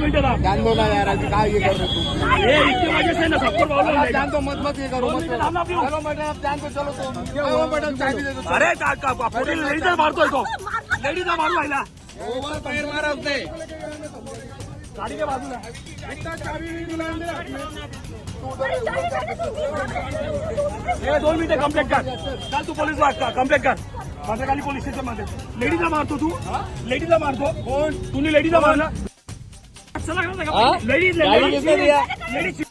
मिनिटं दो ना यार अभी काय ये कर? रहे तू ए, इतके माझे नाही ना सबको प्रॉब्लेम आप नाही. जान दो मत मत ये करो मत मिनिटं थांब ना करो. आपली. चलो मैडम आप जान दो चलो तो. क्या हुआ मैडम चाय भी दे दो अरे का का का- पोलीस लेडीजला मारतोय तो. लेडीजला मारू राहिला ओवर पैर मारा उसने गाडी के बाजूला. ए दोन मिनिटं कंप्लेंट कर. चाल तू पोलीस कंप्लेंट कर. माझ्या खाली पोलीस स्टेशनमध्ये. लेडीजला मारतो तू. लेडीजला मारतो. कोण? तुम्ही लेडीजला मारला. लेडीज गाड़ी किसने दिया? लेडीज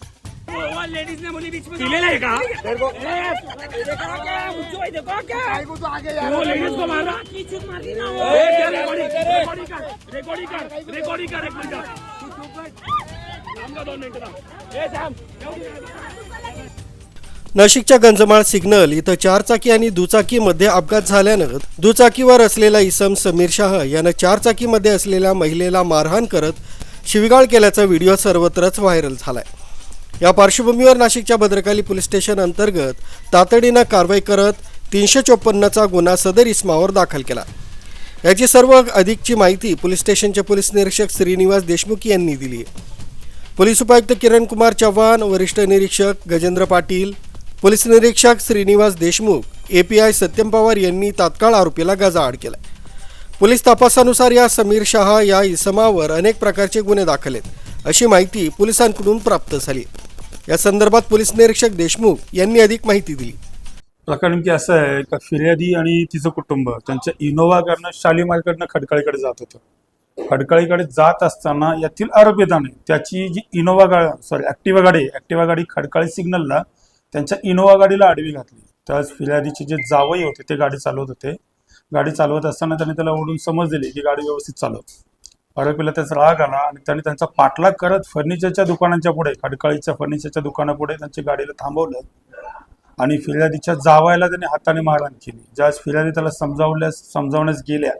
लेडीज ने मुली बीच में दिलेलं आहे का? तेरे को ए, देखा क्या? मुझको देखा क्या? काय को तो आगे यार वो लेडीज को मारा. ए, क्या रिकॉर्डिंग रिकॉर्डिंग कर रिकॉर्डिंग कर रिकॉर्डिंग कर एक मिनिट थांब का दोन मिनिटं थांब. ए, थांब. नाशिकच्या गंजमाळ सिग्नल इथं चारचाकी आणि दुचाकीमध्ये अपघात झाल्यानं दुचाकीवर असलेला इसम समीर शाह यानं चारचाकीमध्ये असलेल्या महिलेला मारहाण करत शिविगाळ केल्याचा व्हिडिओ सर्वत्रच व्हायरल झालाय. या पार्श्वभूमीवर नाशिकच्या भद्रकाली पोलीस स्टेशन अंतर्गत तातडीनं कारवाई करत तीनशे चोपन्नचा गुन्हा सदर इस्मावर दाखल केला. याची सर्व अधिकची माहिती पोलीस स्टेशनचे पोलीस निरीक्षक श्रीनिवास देशमुख यांनी दिली पोलीस उपायुक्त किरण कुमार चव्हाण वरिष्ठ निरीक्षक गजेंद्र पाटील पोलीस निरीक्षक श्रीनिवास देशमुख एपीआय सत्यम पवार यांनी तात्काळ आरोपीला गजाआड केला पोलीस तपासानुसार या समीर शहा या इसमावर अनेक प्रकारचे गुन्हे दाखल आहेत अशी माहिती पोलिसांकडून प्राप्त झाली. या संदर्भात पोलीस निरीक्षक देशमुख यांनी अधिक माहिती दिली. प्रकार नेमकी असं आहे का फिर्यादी आणि तिचं कुटुंब त्यांच्या इनोव्हाकडनं शालीमारकडनं खडकाळीकडे जात होतं. खडकाळीकडे जात असताना यातील आरोपिताने त्याची जी इनोव्हा गाडी सॉरी ॲक्टिवा गाडी ॲक्टिवा गाडी खडकाळी सिग्नलला त्यांच्या इनोव्हा गाडीला आडवी घातली. त्याच फिर्यादीचे जे जावई होते ते गाडी चालवत होते. गाडी चालवत असताना त्याने त्याला ओढून समज दिली की गाडी व्यवस्थित चालव. आरोपीला त्याचा राग आला आणि त्याने त्यांचा पाठलाग करत फर्निचरच्या दुकानांच्या पुढे खडकाळीच्या फर्निचरच्या दुकानापुढे त्यांच्या गाडीला थांबवलं आणि फिर्यादीच्या जावायला त्याने हाताने मारहाण केली. ज्यावेळेस फिर्यादी त्याला समजावल्यास समजावण्यास गेल्या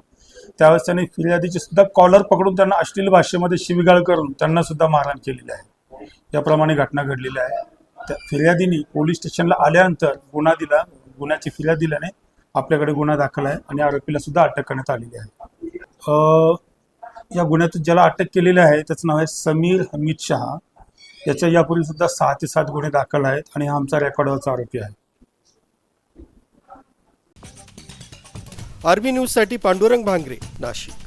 त्यावेळेस त्याने फिर्यादीची सुद्धा कॉलर पकडून त्यांना अश्लील भाषेमध्ये शिवीगाळ करून त्यांना सुद्धा मारहाण केलेली आहे. याप्रमाणे घटना घडलेली आहे. त्या फिर्यादीने पोलीस स्टेशनला आल्यानंतर गुन्हा दिला गुन्ह्याची फिर्याद दिल्याने आपल्याकडे गुन्हा दाखल आहे आणि आरोपीला सुद्धा अटक करण्यात आलेली आहे. या गुन्ह्यातून ज्याला अटक केलेली आहे त्याचं नाव आहे समीर हमीद शहा. याच्या यापूर्वी सुद्धा सहा ते सात गुन्हे दाखल आहेत आणि हा आमचा रेकॉर्डवरचा आरोपी आहे. आरबी न्यूजसाठी पांडुरंग भांगरे नाशिक.